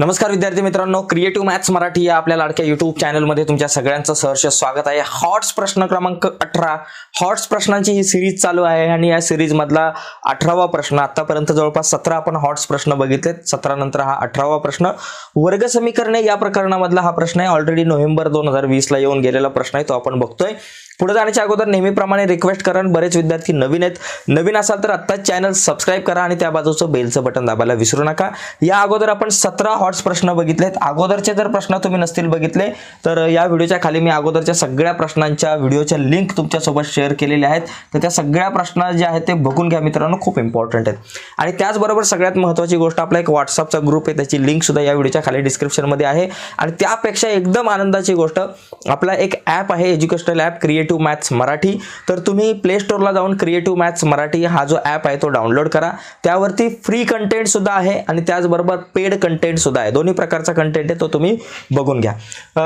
नमस्कार विद्यार्थी मित्रांनो क्रिएटिव्ह मॅथ्स मराठी या आपल्या लाडक्या युट्यूब चॅनलमध्ये तुमच्या सगळ्यांचं सहर्ष स्वागत आहे. हॉट्स प्रश्न क्रमांक अठरा. हॉट्स प्रश्नांची ही सिरीज चालू आहे आणि या सिरीजमधला अठरावा प्रश्न आतापर्यंत जवळपास सतरा आपण हॉट्स प्रश्न बघितलेत. सतरा नंतर हा अठरावा प्रश्न. वर्ग समीकरणे या प्रकरणामधला हा प्रश्न आहे. ऑलरेडी नोव्हेंबर दोन हजार वीसला येऊन गेलेला प्रश्न आहे तो आपण बघतोय. पुढे जाण्याच्या अगोदर नेहमीप्रमाणे रिक्वेस्ट करा बरेच विद्यार्थी नवीन आहेत. नवीन असाल तर आत्ताच चॅनल सबस्क्राईब करा आणि त्या बाजूचं बेलचं बटन दाबायला विसरू नका. या अगोदर आपण सतरा हॉट्स प्रश्न बघितलेत. अगोदरचे जर प्रश्न तुम्ही नसतील बघितले तर या व्हिडिओच्या खाली मी अगोदरच्या सगळ्या प्रश्नांच्या व्हिडिओच्या लिंक तुमच्यासोबत शेअर केलेल्या आहेत. तर त्या सगळ्या प्रश्न जे आहेत ते बघून घ्या मित्रांनो खूप इम्पॉर्टंट आहेत. आणि त्याचबरोबर सगळ्यात महत्त्वाची गोष्ट आपला एक व्हॉट्सअपचा ग्रुप आहे. त्याची लिंक सुद्धा या व्हिडिओच्या खाली डिस्क्रिप्शनमध्ये आहे. आणि त्यापेक्षा एकदम आनंदाची गोष्ट आपला एक ॲप आहे educational app create creative maths Marathi तर तुम्ही प्ले स्टोरला जाऊन क्रिएटिव्ह मॅथ्स मराठी हा जो ॲप आहे तो डाउनलोड करा. त्यावरती फ्री कंटेंटसुद्धा आहे आणि त्याचबरोबर पेड कंटेंटसुद्धा आहे. दोन्ही प्रकारचा कंटेंट आहे तो तुम्ही बघून घ्या.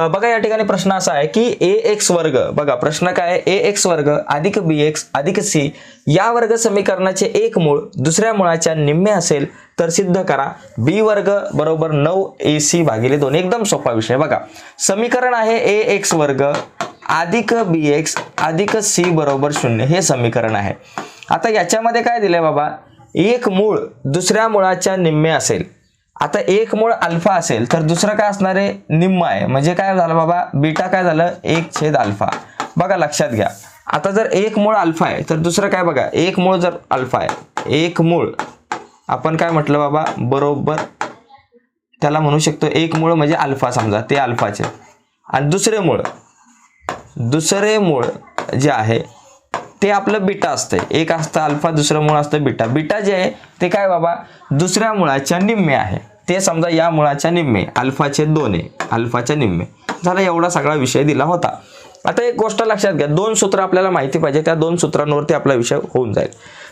बघा या ठिकाणी प्रश्न असा आहे की ए एक्स वर्ग बघा प्रश्न काय आहे? ए एक्स वर्ग अधिक बी एक्स अधिक सी या वर्ग समीकरणाचे एक मूळ दुसऱ्या मुळाच्या निम्मे असेल तर सिद्ध करा. बी वर्ग बरोबर नऊ ए सी भागिले दोन. एकदम सोपा विषय बघा समीकरण आहे ए एक्स वर्ग अधिक बी एक्स अधिक सी बरोबर शून्य हे समीकरण आहे. आता याच्यामध्ये काय दिलंय बाबा? एक मूळ दुसऱ्या मुळाच्या निम्मे असेल. आता एक मूळ अल्फा असेल तर दुसरं काय असणार आहे? निम्म आहे. म्हणजे काय झालं बाबा? बीटा काय झालं? एक छेद अल्फा. बघा लक्षात घ्या. आता जर एक मूळ अल्फा आहे तर दुसरं काय बघा? एक मूळ जर अल्फा आहे एक मूळ. आपण काय म्हटलं बाबा? बरोबर. त्याला म्हणू शकतो एक मूळ म्हणजे अल्फा समजा ते अल्फाचे. आणि दुसरे मूळ दुसरे मूळ जे आहे ते आपलं बिटा असतं एक असतं अल्फा दुसरं मूळ असतं बिटा. बिटा जे आहे ते काय बाबा? दुसऱ्या मुळाच्या निम्मे आहे. ते समजा या मुळाच्या निम्मे अल्फाचे दोन आहे अल्फाच्या निम्मे. झाला एवढा सगळा विषय दिला होता. आता एक गोष्ट लक्षात घ्या. दोन सूत्र आपल्याला माहिती पाहिजे त्या दोन सूत्रांवरती आपला विषय होऊन जाईल.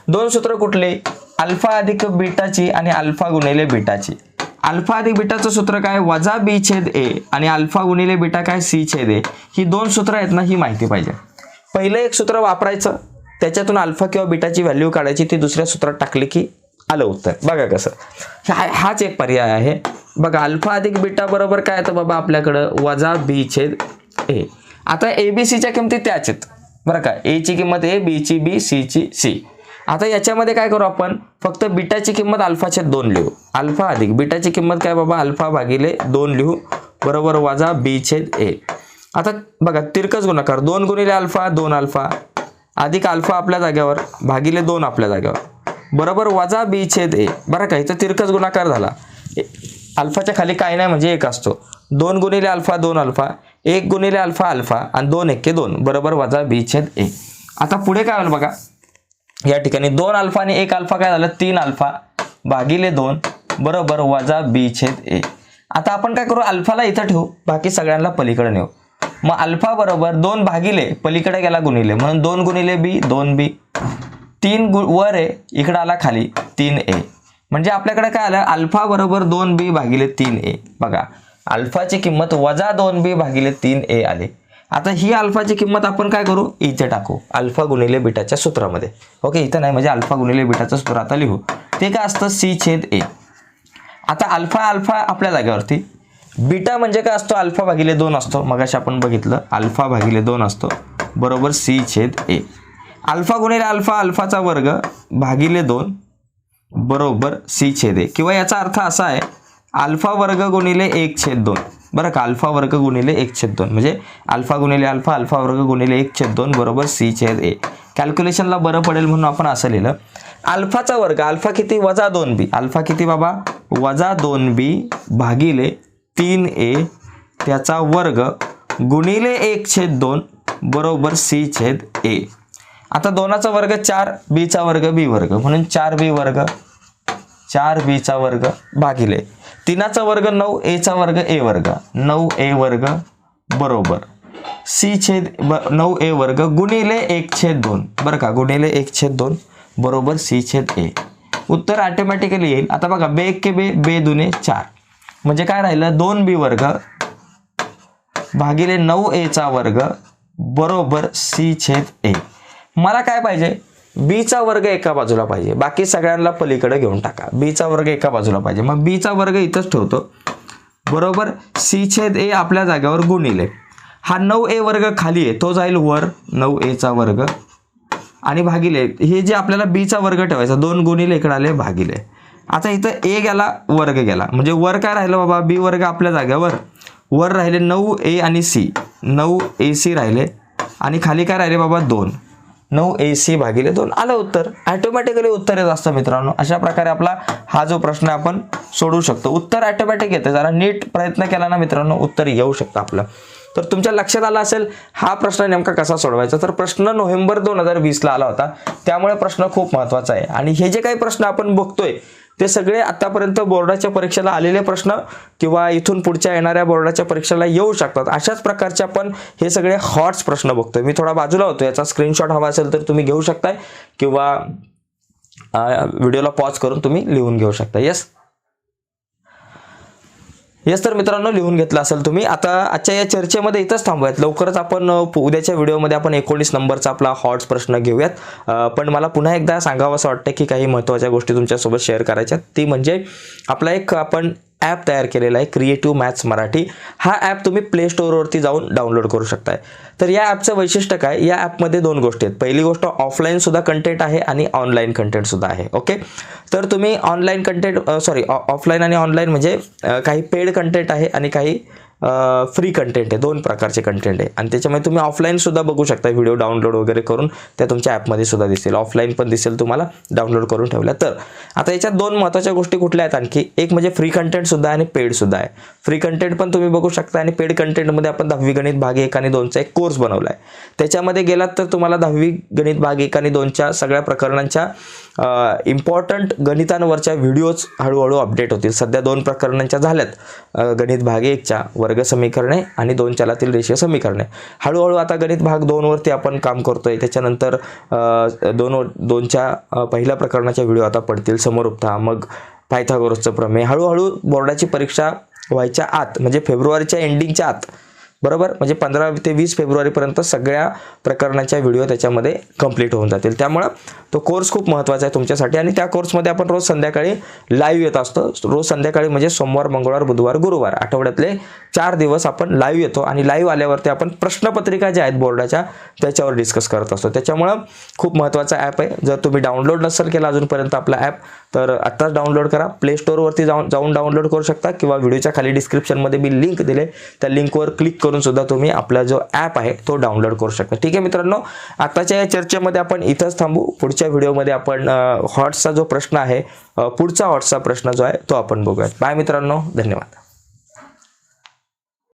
दोन सूत्र कुठले? अल्फा अधिक बीटाची आणि अल्फा गुणिले बीटाची. अल्फा अधिक बीटाचं सूत्र काय? वजा बी छेद ए. आणि अल्फा गुणिले बीटा काय? सी छेद ए. ही दोन सूत्र आहेत ना ही माहिती पाहिजे. पहिलं एक सूत्र वापरायचं. त्याच्यातून अल्फा किंवा बीटाची व्हॅल्यू काढायची. ती दुसऱ्या सूत्रात टाकली की आलं उत्तर. बघा कसं. हा हाच एक पर्याय आहे. बघा अल्फा अधिक बीटा बरोबर काय येतं बाबा आपल्याकडं? वजा बी छेद ए. आता ए बी सीच्या किमती त्याच आहेत. बरं का? एची किंमत ए बीची बी सीची सी. आता याच्यामध्ये काय करू आपण? फक्त बिटाची किंमत अल्फाचे दोन लिहू. अल्फा अधिक. बिटाची किंमत काय बाबा? अल्फा भागिले दोन लिहू. बरोबर वजा बी छेद ए. आता बघा तिरकस गुणाकार. दोन गुणिले अल्फा दोन अल्फा. अधिक अल्फा आपल्या जाग्यावर भागिले दोन आपल्या जाग्यावर. बरोबर वजा बी छेद ए. बरं का? इथं तिरकस गुणाकार झाला. ए- अल्फाच्या खाली काय नाही म्हणजे एक असतो. दोन गुणिले अल्फा दोन अल्फा. एक गुणिले अल्फा अल्फा. आणि दोन एक्के दोन. बरोबर वजा बी छेद ए. आता पुढे काय होईल बघा? या ठिकाणी दोन अल्फा आणि एक अल्फा काय झालं? तीन अल्फा भागिले दोन बरोबर वजा बी छेद ए. आता आपण काय करू? अल्फाला इथं ठेवू. बाकी सगळ्यांना पलीकडे नेऊ. मग अल्फा बरोबर दोन भागिले पलीकडे गेला गुणिले. म्हणून दोन गुणिले बी दोन बी. तीन गु वर आहे इकडं आला खाली. तीन ए. म्हणजे आपल्याकडे काय आलं? अल्फा बरोबर दोन बी भागिले तीन ए. बघा अल्फाची किंमत वजा दोन बी भागिले तीन ए आले. आता ही अल्फाची किंमत आपण काय करू? इथे टाकू. अल्फा गुणिले बिटाच्या सूत्रामध्ये. ओके इथं नाही म्हणजे अल्फा गुणिले बिटाचं सूत्र आता लिहू. ते काय असतं? सी छेद ए. आता अल्फा अल्फा आपल्या जागेवरती. बीटा म्हणजे काय असतो? अल्फा भागिले दोन असतो. मगाशी आपण बघितलं. अल्फा भागिले दोन असतो. बरोबर सी छेद ए. अल्फा गुणिले अल्फा अल्फाचा वर्ग भागिले दोन बरोबर सी छेद ए. किंवा याचा अर्थ असा आहे अल्फा वर्ग गुणिले एक छेद दोन. बरं का अल्फा वर्ग गुणिले एक छेद दोन. म्हणजे अल्फा गुणिले अल्फा अल्फा वर्ग गुणिले एक छेद दोन बरोबर सी छेद ए. कॅल्क्युलेशनला बरं पडेल म्हणून आपण असं लिहिलं. अल्फाचा वर्ग अल्फा किती वजा दोन बी? अल्फा किती बाबा? वजा दोन बी भागिले तीन ए त्याचा वर्ग गुणिले एक छेद दोन बरोबर सी छेद ए. आता दोनाचा वर्ग चार बीचा वर्ग बी वर्ग. म्हणून चार बी वर्ग चार बीचा वर्ग भागिले तीनाचा वर्ग नऊ एचा वर्ग ए वर्ग. नऊ ए वर्ग बरोबर. सी छेद ब नऊ ए वर्ग गुणिले एक छेद दोन. बरं का? गुणिले एक छेद दोन बरोबर सी छेद ए. उत्तर ऑटोमॅटिकली येईल. आता बघा बे एक के बे बे दुने चार. म्हणजे काय राहिलं? दोन बी वर्ग भागिले नऊ एचा वर्ग बरोबर सी छेद ए. मला काय पाहिजे? बीचा वर्ग एका बाजूला पाहिजे. बाकी सगळ्यांना पलीकडे घेऊन टाका. बीचा वर्ग एका बाजूला पाहिजे. मग बीचा वर्ग इथंच ठेवतो. बरोबर? सी छेद ए आपल्या जागेवर गुणिले. हा नऊ ए वर्ग खाली आहे. तो जाईल वर. नऊ एचा वर्ग. आणि भागिले. हे जे आपल्याला बीचा वर्ग ठेवायचा दोन गुणिले इकडे आले भागिले. आता इथं ए गेला वर्ग गेला. म्हणजे वर काय राहिलं बाबा? बी वर्ग आपल्या जागेवर. वर राहिले नऊ ए आणि सी नऊ ए सी राहिले. आणि खाली काय राहिले बाबा? दोन. नऊ ए सी भागिले दोन. आलं उत्तर. ॲटोमॅटिकली उत्तर येत असतं मित्रांनो. अशा प्रकारे आपला हा जो प्रश्न आहे आपण सोडवू शकतो. उत्तर ॲटोमॅटिक येतं. जरा नीट प्रयत्न केला ना मित्रांनो उत्तर येऊ शकतं आपलं. तर तुमच्या लक्षात आला असेल हा प्रश्न नेमका कसा सोडवायचा? तर प्रश्न नोव्हेंबर दोन हजार वीसला आला होता. त्यामुळे प्रश्न खूप महत्त्वाचा आहे. आणि हे जे काही प्रश्न आपण बघतोय ते सगळे आतापर्यंत बोर्डाच्या परीक्षेला आलेले प्रश्न किंवा इथून पुढच्या येणाऱ्या बोर्डाच्या परीक्षेला येऊ शकतात. अशाच प्रकारचे आपण हे सगळे हॉट्स प्रश्न बघतोय. मी थोडा बाजूला होतो. याचा स्क्रीनशॉट हवा असेल तर तुम्ही घेऊ शकताय किंवा व्हिडिओला पॉज करून तुम्ही लिहून घेऊ शकता येस येस तर मित्रांनो लिहून घेतलं असेल तुम्ही. आता आजच्या या चर्चेमध्ये इथंच थांबूयात. लवकरच आपण उद्याच्या व्हिडिओमध्ये आपण एकोणीस नंबरचा आपला हॉट्स प्रश्न घेऊयात. पण मला पुन्हा एकदा सांगावं असं वाटतं की काही महत्त्वाच्या गोष्टी तुमच्यासोबत शेअर करायच्या ती म्हणजे आपला एक आपण ॲप तयार केलेला आहे क्रिएटिव्ह मॅथ्स मराठी. हा ॲप तुम्ही प्ले स्टोअरवरती जाऊन डाउनलोड करू शकताय. तर या ॲपचं वैशिष्ट्य काय? या ॲपमध्ये दोन गोष्टी आहेत. पहिली गोष्ट ऑफलाईनसुद्धा कंटेंट आहे आणि ऑनलाईन कंटेंटसुद्धा आहे. ओके तर तुम्ही ऑनलाईन कंटेंट सॉरी ऑफलाईन आणि ऑनलाईन म्हणजे काही पेड कंटेंट आहे आणि काही फ्री कंटेंट आहे. दोन प्रकारचे कंटेंट आहे. आणि त्याच्यामध्ये तुम्ही ऑफलाईनसुद्धा बघू शकता. व्हिडिओ डाउनलोड वगैरे करून त्या तुमच्या ॲपमध्ये सुद्धा दिसेल. ऑफलाईन पण दिसेल तुम्हाला डाउनलोड करून ठेवल्या तर. आता याच्यात दोन महत्त्वाच्या गोष्टी कुठल्या आहेत आणखी? एक म्हणजे फ्री कंटेंटसुद्धा आणि पेडसुद्धा आहे. फ्री कंटेंट पण तुम्ही बघू शकता आणि पेड कंटेंटमध्ये आपण दहावी गणित भाग एक आणि दोनचा एक कोर्स बनवला आहे त्याच्यामध्ये गेलात तर तुम्हाला दहावी गणित भाग एक आणि दोनच्या सगळ्या प्रकरणांच्या इम्पॉर्टंट गणितांवरच्या व्हिडिओज हळूहळू अपडेट होतील. सध्या दोन प्रकरणांच्या झाल्यात. गणित भाग एकच्या वर्ग समीकरणे आणि दोन चलातील रेषीय समीकरणे. हळूहळू आता गणित भाग दोनवरती आपण काम करतोय. त्याच्यानंतर दोन दोनच्या पहिल्या प्रकरणाच्या व्हिडिओ आता पडतील. समरूपता मग पायथागोरसचं प्रमेय. हळूहळू बोर्डाची परीक्षा व्हायच्या आत म्हणजे फेब्रुवारीच्या एंडिंगच्या आत बरोबर? म्हणजे पंधरा ते वीस फेब्रुवारीपर्यंत सगळ्या प्रकरणाच्या व्हिडिओ त्याच्यामध्ये कंप्लीट होऊन जातील. त्यामुळं तो कोर्स खूप महत्त्वाचा आहे तुमच्यासाठी. आणि त्या कोर्समध्ये आपण रोज संध्याकाळी लाईव्ह येत असतो. रोज संध्याकाळी म्हणजे सोमवार मंगळवार बुधवार गुरुवार आठवड्यातले चार दिवस आपण लाईव्ह येतो. आणि लाईव्ह आल्यावरती आपण प्रश्नपत्रिका ज्या आहेत बोर्डाच्या त्याच्यावर डिस्कस करत असतो. त्याच्यामुळं खूप महत्त्वाचा ॲप आहे. जर तुम्ही डाउनलोड नसेल केला अजूनपर्यंत आपला ॲप तर आत्ताच डाउनलोड करा. प्ले स्टोअरवरती जाऊन जाऊन डाउनलोड करू शकता किंवा व्हिडिओच्या खाली डिस्क्रिप्शनमध्ये मी लिंक दिले. त्या लिंकवर क्लिक करून सुद्धा तुम्ही आपला जो ॲप आहे तो डाउनलोड करू शकता. ठीक आहे मित्रांनो आत्ताच्या या चर्चेमध्ये आपण इथंच थांबू. पुढच्या व्हिडिओमध्ये आपण हॉट्सचा जो प्रश्न आहे पुढचा हॉट्सचा प्रश्न जो आहे तो आपण बघूयात. बाय मित्रांनो धन्यवाद.